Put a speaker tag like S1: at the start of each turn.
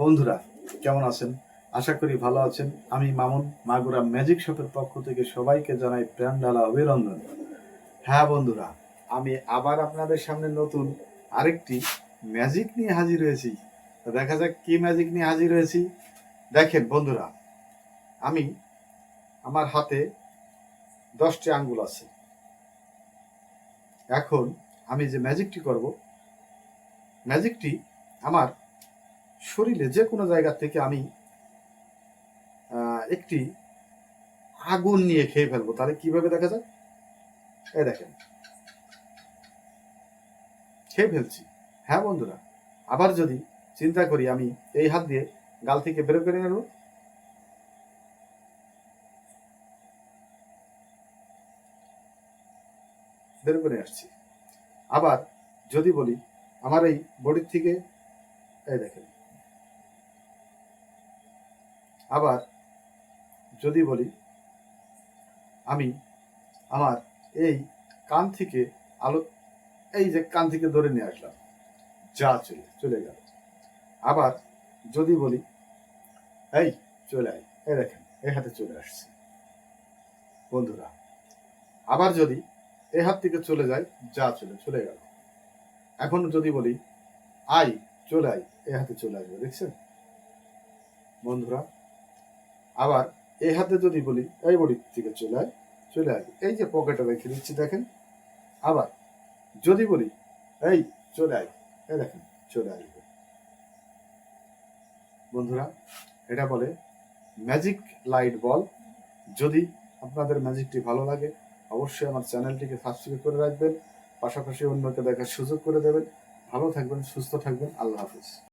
S1: বন্ধুরা, কেমন আছেন? আশা করি ভালো আছেন। আমি মামুন, মাগুরা ম্যাজিক শপের পক্ষ থেকে সবাইকে জানাই প্রাণ ঢালা অভিনন্দন। হ্যাঁ বন্ধুরা, আমি আবার আপনাদের সামনে নতুন আরেকটি ম্যাজিক নিয়ে হাজির হয়েছি। দেখা যাক কি ম্যাজিক নিয়ে হাজির হয়েছি। দেখেন বন্ধুরা, আমি আমার হাতে দশটি আঙ্গুল আছে। এখন আমি যে ম্যাজিকটি করব, ম্যাজিকটি আমার শরীরে যে কোনো জায়গা থেকে আমি একটি আগুন নিয়ে খেয়ে ফেলব। তাহলে কীভাবে দেখা যায়? এই দেখেন। খেয়ে ফেলছি। হ্যাঁ বন্ধুরা, আবার যদি চিন্তা করি আমি এই হাত দিয়ে গাল থেকে বের করে নেব। বের করে আসছি। আবার যদি বলি, আমার এই বডির থেকে, এই দেখেন। আবার যদি বলি, আমি আমার এই কান থেকে আলো, এই যে কান থেকে ধরে নিয়ে আসলাম, যা চলে চলে গেল। আবার যদি বলি, এই চলে আয়, এই দেখেন, এই হাতে চলে আসছে। বন্ধুরা, আবার যদি এই হাত থেকে চলে যায়, যা চলে চলে গেল। এখন যদি বলি আই চলে আয় এ হাতে চলে আসবে, দেখছেন? বন্ধুরা আবার এই হাতে যদি বলি, এই বডির থেকে চলে আয়, চলে আসবে এই যে পকেটে রেখে দিচ্ছি, দেখেন। আবার যদি বলি, এই চলে আয়, এই দেখেন, চলে আসবে। বন্ধুরা, এটা বলে ম্যাজিক লাইট বল যদি আপনাদের ম্যাজিকটি ভালো লাগে, অবশ্যই আমার চ্যানেলটিকে সাবস্ক্রাইব করে রাখবেন, পাশাপাশি অন্যকে দেখার সুযোগ করে দেবেন। ভালো থাকবেন, সুস্থ থাকবেন, আল্লাহ হাফিজ।